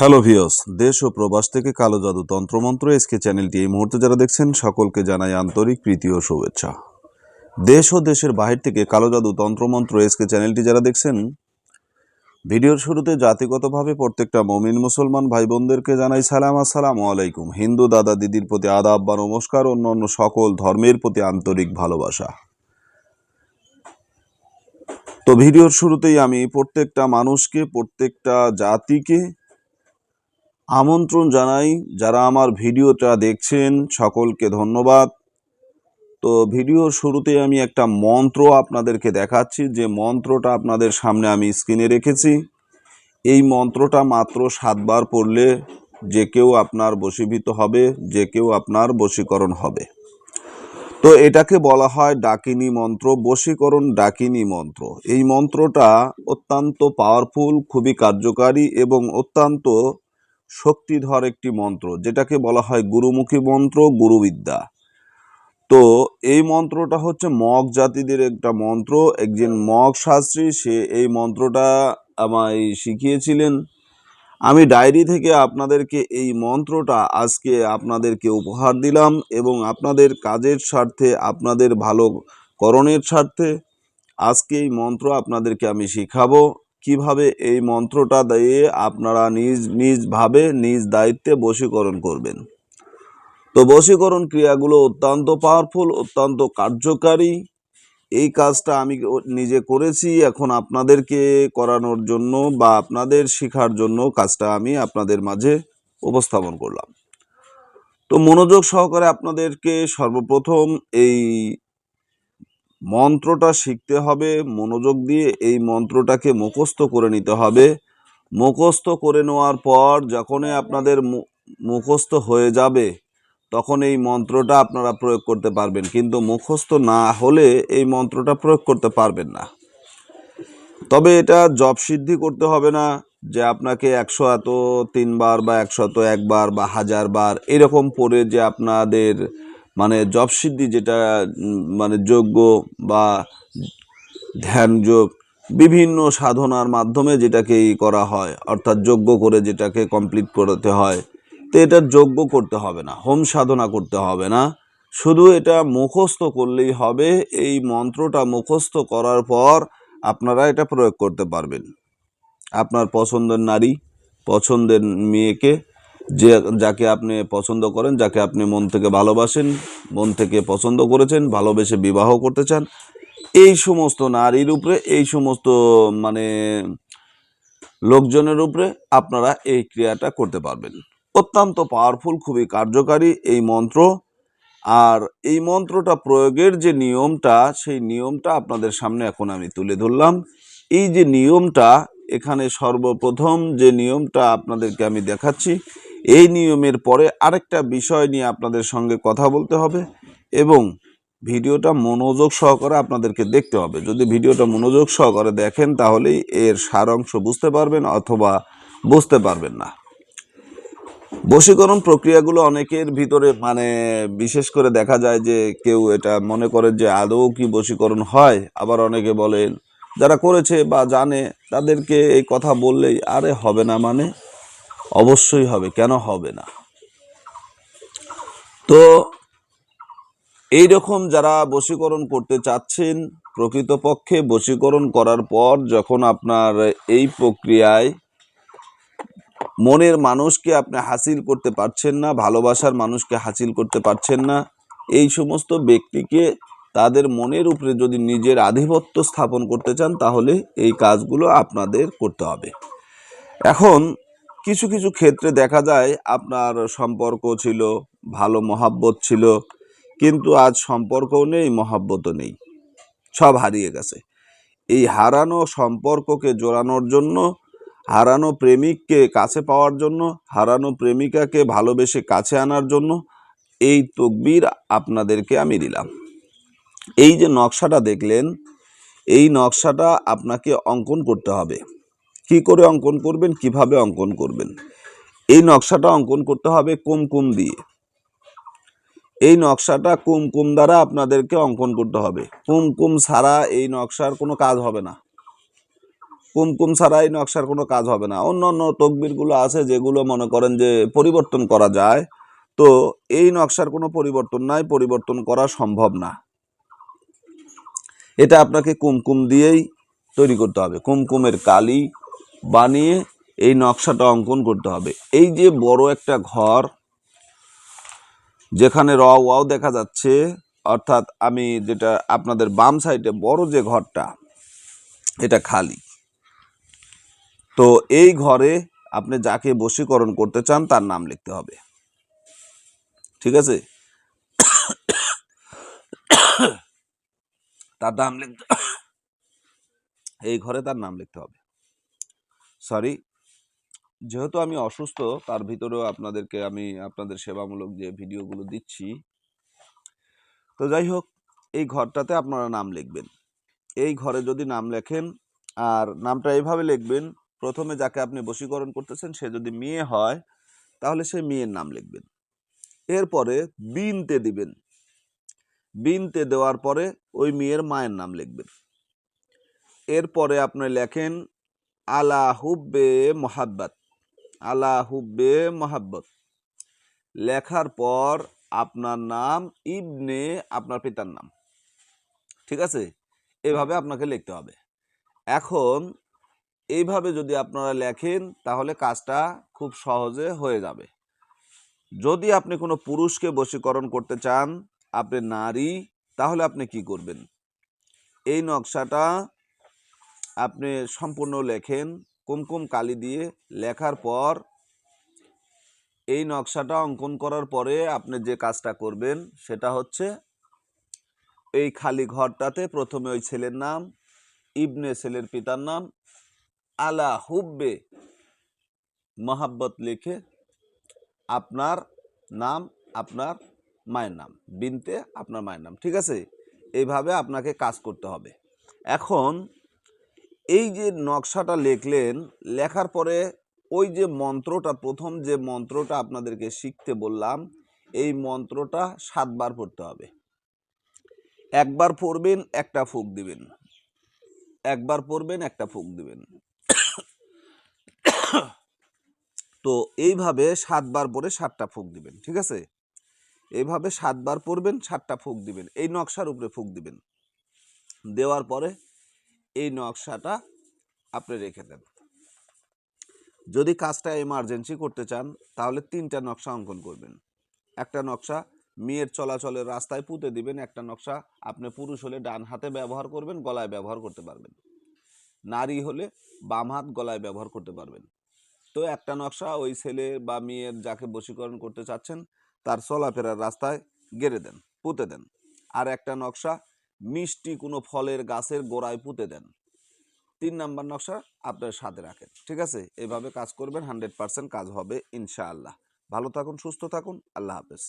Hello ভিওস দেশ ও প্রবাস থেকে কালো জাদু তন্ত্রমন্ত্র এসকে চ্যানেলটি এই মুহূর্তে যারা দেখছেন, সকলকে জানাই আন্তরিক প্রীতি ও শুভেচ্ছা। দেশ ও দেশের বাহির থেকে কালো জাদু তন্ত্রমন্ত্র এসকে চ্যানেলটি যারা দেখছেন, ভিডিওর শুরুতে জাতিগতভাবে প্রত্যেকটা মমিন মুসলমান ভাই বোনদেরকে জানাই সালাম, আসসালামু আলাইকুম। হিন্দু দাদা দিদির প্রতি আদাব বা নমস্কার অন্য অন্য সকল ধর্মের প্রতি আন্তরিক ভালোবাসা। তো ভিডিওর শুরুতেই আমি প্রত্যেকটা মানুষকে, প্রত্যেকটা জাতিকে আমন্ত্রণ জানাই যারা আমার ভিডিওটা দেখছেন, সকলকে ধন্যবাদ। তো ভিডিওর শুরুতে আমি একটা মন্ত্র আপনাদেরকে দেখাচ্ছি, যে মন্ত্রটা আপনাদের সামনে আমি স্ক্রিনে রেখেছি। এই মন্ত্রটা মাত্র সাতবার পড়লে যে কেউ আপনার বশীভূত হবে, যে কেউ আপনার বশীকরণ হবে। তো এটাকে বলা হয় ডাকিনী মন্ত্র, বশীকরণ ডাকিনী মন্ত্র। এই মন্ত্রটা অত্যন্ত পাওয়ারফুল খুবই কার্যকারী এবং অত্যন্ত শক্তিধর একটি মন্ত্র, যেটাকে বলা হয় গুরুমুখী মন্ত্র, গুরুবিদ্যা। তো এই মন্ত্রটা হচ্ছে মগ জাতিদের একটা মন্ত্র। একজন মগ শাস্ত্রী, সে এই মন্ত্রটা আমায় শিখিয়েছিলেন। আমি ডায়েরি থেকে আপনাদেরকে এই মন্ত্রটা আজকে আপনাদেরকে উপহার দিলাম এবং আপনাদের কাজের স্বার্থে, আপনাদের ভালো করণের স্বার্থে আজকে এই মন্ত্র আপনাদেরকে আমি শিখাবো। কীভাবে এই মন্ত্রটা দিয়ে আপনারা নিজ নিজভাবে নিজ দায়িত্বে বশীকরণ করবেন? তো বশীকরণ ক্রিয়াগুলো অত্যন্ত পাওয়ারফুল অত্যন্ত কার্যকারী। এই কাজটা আমি নিজে করেছি, এখন আপনাদেরকে করানোর জন্য বা আপনাদের শেখার জন্য কাজটা আমি আপনাদের মাঝে উপস্থাপন করলাম। তো মনোযোগ সহকারে আপনাদেরকে সর্বপ্রথম এই মন্ত্রটা শিখতে হবে, মনোযোগ দিয়ে এই মন্ত্রটাকে মুখস্থ করে নিতে হবে। মুখস্থ করে নেওয়ার পর যখনই আপনাদের মুখস্থ হয়ে যাবে, তখন এই মন্ত্রটা আপনারা প্রয়োগ করতে পারবেন। কিন্তু মুখস্থ না হলে এই মন্ত্রটা প্রয়োগ করতে পারবেন না। তবে এটা জব সিদ্ধি করতে হবে না, যে আপনাকে একশো এত, তিনবার বা একশো এত একবার বা হাজার বার এরকম পড়ে যে আপনাদের মানে জব সিদ্ধি যেটা মানে যোগ্য বা ধ্যান যোগ বিভিন্ন সাধনার মাধ্যমে যেটাকে ই করা হয়, অর্থাৎ যোগ্য করে যেটাকে কমপ্লিট করতে হয়, তো এটা যোগ্য করতে হবে না, হোম সাধনা করতে হবে না। শুধু এটা মুখস্থ করলেই হবে, এই মন্ত্রটা মুখস্থ করার পর আপনারা এটা প্রয়োগ করতে পারবেন। আপনার পছন্দের নারী, পছন্দের মেয়েকে যে যাকে আপনি পছন্দ করেন, যাকে আপনি মন থেকে ভালোবাসেন, মন থেকে পছন্দ করেছেন, ভালোবেসে বিবাহ করতে চান, এই সমস্ত নারীর উপরে, এই সমস্ত মানে লোকজনের উপরে আপনারা এই ক্রিয়াটা করতে পারবেন। অত্যন্ত পাওয়ারফুল খুবই কার্যকারী এই মন্ত্র। আর এই মন্ত্রটা প্রয়োগের যে নিয়মটা, সেই নিয়মটা আপনাদের সামনে এখন আমি তুলে ধরলাম। এই যে নিয়মটা, এখানে সর্বপ্রথম যে নিয়মটা আপনাদেরকে আমি দেখাচ্ছি এই নিয়মের পরে আরেকটা বিষয় নিয়ে আপনাদের সঙ্গে কথা বলতে হবে এবং ভিডিওটা মনোযোগ সহকারে আপনাদেরকে দেখতে হবে। যদি ভিডিওটা মনোযোগ সহকারে দেখেন তাহলেই এর সারাংশ বুঝতে পারবেন অথবা বুঝতে পারবেন না। বশীকরণ প্রক্রিয়াগুলো অনেকের ভিতরে মানে বিশেষ করে দেখা যায় যে কেউ এটা মনে করে যে আদৌ কি বশীকরণ হয়, আবার অনেকে বলেন, যারা করেছে বা জানে তাদেরকে এই কথা বললেই আরে হবে না মানে অবশ্যই হবে, কেন হবে না? তো এই রকম যারা বশীকরণ করতে চাচ্ছেন, প্রকৃতপক্ষে বশীকরণ করার পর যখন আপনার এই প্রক্রিয়ায় মনের মানুষকে আপনি হাসিল করতে পারছেন না, ভালোবাসার মানুষকে হাসিল করতে পারছেন না, এই সমস্ত ব্যক্তিকে তাদের মনের উপরে যদি নিজের আধিপত্য স্থাপন করতে চান, তাহলে এই কাজগুলো আপনাদের করতে হবে। এখন কিছু কিছু ক্ষেত্রে দেখা যায় আপনার সম্পর্ক ছিল, ভালো মহাব্বত ছিল, কিন্তু আজ সম্পর্কও নেই, মহাব্বতও নেই। সব হারিয়ে গেছে। এই হারানো সম্পর্ককে জোড়ানোর জন্য, হারানো প্রেমিককে কাছে পাওয়ার জন্য, হারানো প্রেমিকাকে ভালোবেসে কাছে আনার জন্য এই তকবির আপনাদেরকে আমি দিলাম। এই যে নকশাটা দেখলেন, এই নকশাটা আপনাকে অঙ্কন করতে হবে। কি করে অঙ্কন করবেন, কীভাবে অঙ্কন করবেন? এই নকশাটা অঙ্কন করতে হবে কুমকুম দিয়ে। এই নকশাটা কুমকুম দ্বারা আপনাদেরকে অঙ্কন করতে হবে। কুমকুম ছাড়া এই নকশার কোনো কাজ হবে না। কুমকুম ছাড়া এই নকশার কোনো কাজ হবে না। অন্য অন্য তকবিরগুলো আছে যেগুলো মনে করেন যে পরিবর্তন করা যায়। তো এই নকশার কোনো পরিবর্তন নাই, পরিবর্তন করা সম্ভব না। এটা আপনাকে কুমকুম দিয়েই তৈরি করতে হবে। কুমকুমের কালি বানিয়ে এই নকশাটা অঙ্কন করতে হবে। এই যে বড় একটা ঘর, যেখানে র ওয়াও দেখা যাচ্ছে, অর্থাৎ আমি যেটা আপনাদের বাম সাইডে বড় যে ঘরটা, এটা খালি। তো এই ঘরে আপনি যাকে বশীকরণ করতে চান, তার নাম লিখতে হবে। ঠিক আছে? তার নাম লিখতে এই ঘরে তার নাম লিখতে হবে। সরি যেহেতু আমি অসুস্থ, তার ভিতরেও আপনাদেরকে আমি আপনাদের সেবামূলক যে ভিডিওগুলো দিচ্ছি, তো যাই হোক, এই ঘরটাতে আপনারা নাম লিখবেন। এই ঘরে যদি নাম লেখেন, আর নামটা এইভাবে লিখবেন, প্রথমে যাকে আপনি বশীকরণ করতেছেন, সে যদি মেয়ে হয়, তাহলে সে মেয়ের নাম লিখবেন। এরপরে বিনতে দিবেন। বিনতে দেওয়ার পরে ওই মেয়ের মায়ের নাম লিখবেন। এরপরে আপনি লেখেন আলা হুব্বে মোহাব্বত, আলা হুব্বে মোহাব্বত। লেখার পর আপনার নাম ইবনে আপনার পিতার নাম। ঠিক আছে? এভাবে আপনাকে লিখতে হবে। এখন এইভাবে যদি আপনারা লেখেন, তাহলে কাজটা খুব সহজে হয়ে যাবে। যদি আপনি কোনো পুরুষকে বশীকরণ করতে চান, আপনি নারী, তাহলে আপনি কি করবেন? এই নকশাটা আপনি সম্পূর্ণ লেখেন কুমকুম কালি দিয়ে লেখার পর এই নকশাটা অঙ্কন করার পরে আপনি যে কাজটা করবেন সেটা হচ্ছে এই খালি ঘরটাতে প্রথমে ওই ছেলের নাম, ইবনে ছেলের পিতার নাম, আলা হুব্বে মহাব্বত লিখে আপনার নাম, আপনার মায়ের নাম, বিনতে আপনার মায়ের নাম, ঠিক আছে? এইভাবে আপনাকে কাজ করতে হবে। এখন এই যে নকশাটা লিখলেন, লেখার পরে ওই যে মন্ত্রটা, প্রথম যে মন্ত্রটা আপনাদেরকে শিখতে বললাম, এই মন্ত্রটা সাতবার পড়তে হবে। একবার পড়বেন, একটা ফুক দিবেন। একবার পড়বেন, একটা ফুক দিবেন। তো এইভাবে সাতবার পরে সাতটা ফুক দিবেন, ঠিক আছে? এইভাবে সাতবার পড়বেন, সাতটা ফুক দিবেন। এই নকশার উপরে ফুক দিবেন। দেওয়ার পরে এই নকশাটা আপনি রেখে দেন। যদি কাজটা এমার্জেন্সি করতে চান, তাহলে তিনটা নকশা অঙ্কন করবেন। একটা নকশা মেয়ের চলাচলের রাস্তায় পুঁতে দিবেন, একটা নকশা আপনি পুরুষ হলে ডান হাতে ব্যবহার করবেন, গলায় ব্যবহার করতে পারবেন। নারী হলে বাম হাত গলায় ব্যবহার করতে পারবেন। তো একটা নকশা ওই ছেলে বা মেয়ের যাকে বশীকরণ করতে চাচ্ছেন, তার চলাফেরার রাস্তায় গেড়ে দেন, পুঁতে দেন। আর একটা নকশা মিষ্টি কোনো ফলের গাছের গোড়ায় পুঁতে দেন। তিন নাম্বার নকশা আপনার সাথে রাখেন, ঠিক আছে? এভাবে কাজ করবেন, হান্ড্রেড পার্সেন্ট কাজ হবে ইনশাআল্লাহ। ভালো থাকুন, সুস্থ থাকুন, আল্লাহ হাফেজ।